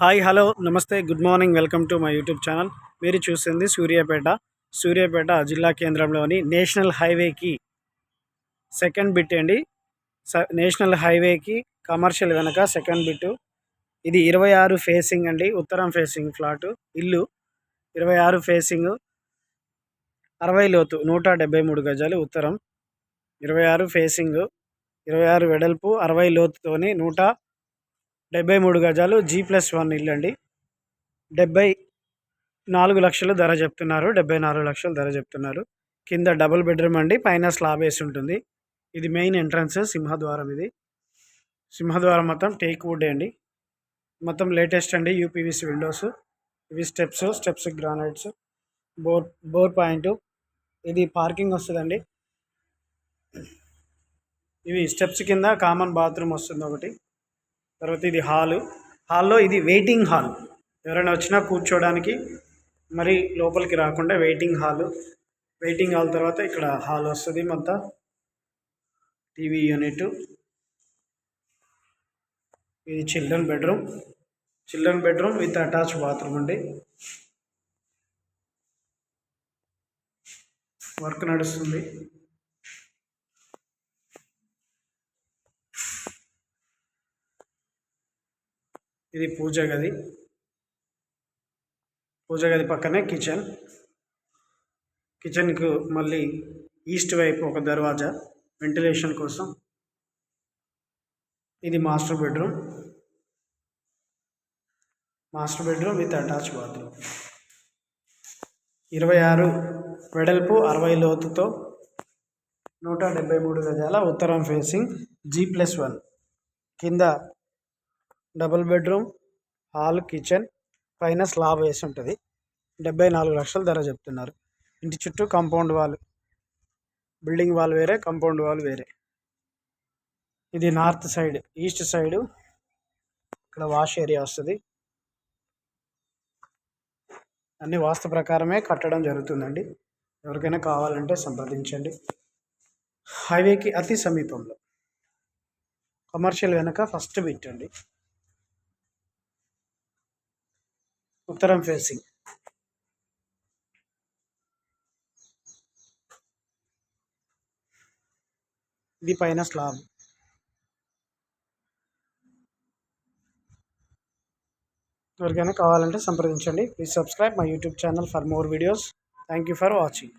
Hi hello నమస్తే good morning welcome to my YouTube channel. మీరు చూసింది సూర్యాపేట. సూర్యాపేట జిల్లా కేంద్రంలోని నేషనల్ హైవేకి సెకండ్ బిట్ అండి. స- నేషనల్ హైవేకి కమర్షియల్ వెనక సెకండ్ బిట్. ఇది ఇరవై ఆరు ఫేసింగ్ అండి ఉత్తరం ఫేసింగ్ ఫ్లాట్. ఇల్లు ఇరవై ఆరు ఫేసింగ్ అరవై లోతు నూట డెబ్బై మూడు గజాలు ఉత్తరం. ఇరవై ఆరు ఫేసింగ్ ఇరవై ఆరు వెడల్పు అరవై లోతుతోని నూట డెబ్బై మూడు గజాలు జీ ప్లస్ వన్ ఇల్లు అండి డెబ్బై నాలుగు లక్షలు ధర చెప్తున్నారు. డెబ్బై నాలుగు లక్షలు ధర చెప్తున్నారు. కింద డబుల్ బెడ్రూమ్ అండి. పైన స్లాబ్ వేసి ఉంటుంది. ఇది మెయిన్ ఎంట్రన్స్ సింహద్వారం ఇది. సింహద్వారం మొత్తం టేక్ వుడ్ అండి. మొత్తం లేటెస్ట్ అండి. యూపీవీసీ విండోస్ ఇవి steps steps granites bore bore point ఇది పార్కింగ్ వస్తుందండి. ఇవి స్టెప్స్ కింద కామన్ బాత్రూమ్ వస్తుంది ఒకటి. తర్వాత ఇది హాలు. హాల్లో ఇది వెయిటింగ్ హాల్. ఎవరైనా వచ్చినా కూర్చోడానికి మరి లోపలికి రాకుండా వెయిటింగ్ హాలు. వెయిటింగ్ హాల్ తర్వాత ఇక్కడ హాల్ వస్తుంది మొత్తం. TV unit. ఇది children bedroom. Children bedroom with attach bathroom అండి. వర్క్ నడుస్తుంది. ఇది పూజ గది. పూజ గది పక్కనే కిచెన్. కిచెన్కు మళ్ళీ ఈస్ట్ వైపు ఒక దర్వాజా వెంటిలేషన్ కోసం. ఇది master bedroom. Master bedroom with attach bathroom. ఇరవై ఆరు వెడల్పు అరవై లోతుతో నూట డెబ్బై మూడు గజాల ఉత్తరం ఫేసింగ్ జీ ప్లస్ వన్. కింద డబుల్ బెడ్రూమ్ హాల్ కిచెన్ పైన స్లాబ్ వేసి ఉంటుంది. డెబ్బై నాలుగు లక్షల ధర చెప్తున్నారు. ఇంటి చుట్టూ కాంపౌండ్ వాల్ బిల్డింగ్ వాల్ వేరే కాంపౌండ్ వాల్ వేరే. ఇది నార్త్ సైడ్ ఈస్ట్ సైడ్ ఇక్కడ వాష్ ఏరియా వస్తుంది. అన్ని వాస్తు ప్రకారమే కట్టడం జరుగుతుందండి. ఎవరికైనా కావాలంటే సంప్రదించండి. హైవేకి అతి సమీపంలో. కమర్షియల్ వెనక ఫస్ట్ బిట్ అండి. ఉత్తరం ఫేసింగ్. ఇది పైన స్లాబ్. ఎవరికైనా కావాలంటే సంప్రదించండి. Please subscribe my YouTube channel for more videos thank you for watching